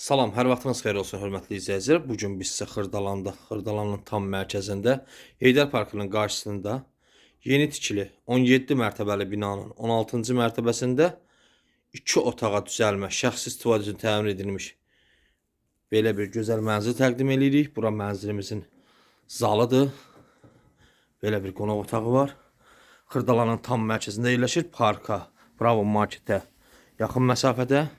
Salam, hər vaxtınız xeyir olsun hörmətli izləyicilər. Bu gün biz sizə Xırdalanda, Xırdalanın tam mərkəzində, Heydər Parkının qarşısında yeni tikili 17 mərtəbəli binanın 16-cı mərtəbəsində 2 otağa düzəlmə, şəxsi istifadə üçün təmin edilmiş belə bir gözəl mənzil təqdim edirik. Bura mənzilimizin zalıdır. Belə bir qonaq otağı var. Xırdalanın tam mərkəzində yerləşir. Parka, Bravo marketə yaxın məsafədə.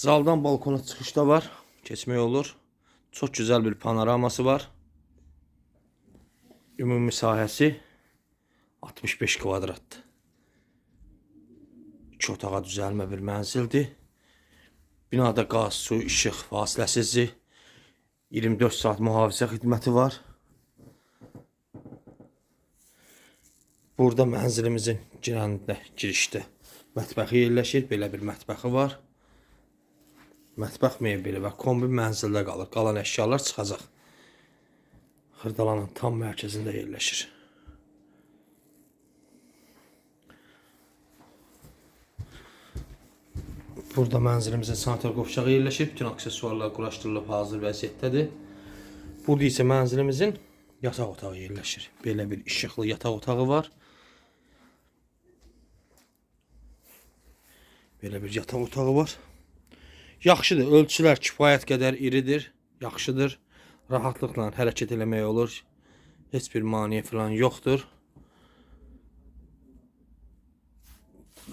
Zaldan balkona çıxışda var. Keçmək olur. Çox gözəl bir panoraması var. Ümumi sahəsi 65 kvadratdır. İki otağa düzəlmə bir mənzildir. Binada qaz, su, işıq fasiləsizdir. 24 saat mühafizə xidməti var. Burada mənzilimizin girəndə, girişdə mətbəxi yerləşir. Belə bir mətbəxi var. Mətbəx mebeli və kombi mənzildə qalır. Qalan əşyalar çıxacaq. Xırdalanın tam mərkəzində yerləşir. Burada mənzilimizin sanitar qovşağı yerləşir. Bütün aksesuarlar quraşdırılıb hazır vəziyyətdədir. Burada isə mənzilimizin yataq otağı yerləşir. Belə bir işıqlı yataq otağı var. Belə bir yataq otağı var. Yaxşıdır. Ölçülər kifayət qədər iridir. Yaxşıdır. Rahatlıqla hərəkət eləmək olur. Heç bir maneə falan yoxdur.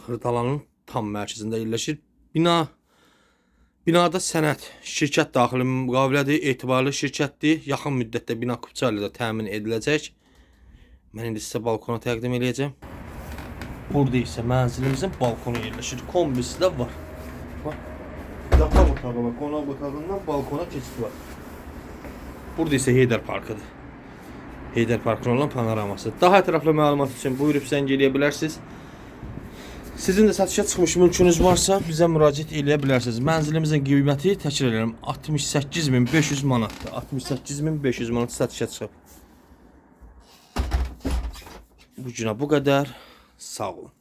Xırdalanın tam mərkəzində yerləşir. Bina Binada sənət şirkət daxili müqavilədir, etibarlı şirkətdir. Yaxın müddətdə bina kupça ilə də təmin ediləcək. Mən indi sizə balkonu təqdim edəcəm. Burada isə mənzilimizin balkonu yerləşir. Kombisi də var. Bax. Yataq otağı və qonaq otağından balkona keçid var. Burada isə Heydər Parkıdır. Heydər Parkının olan panoraması. Daha ətraflı məlumat üçün buyurub zəng bilərsiniz. Sizin də satışa çıxmış mülkünüz varsa bizə müraciət eləyə bilərsiniz. Mənzilimizin qiyməti təkrar edirəm 68500 manatdır. 68500 manat satışa çıxıb. Bu günə bu qədər. Sağ olun.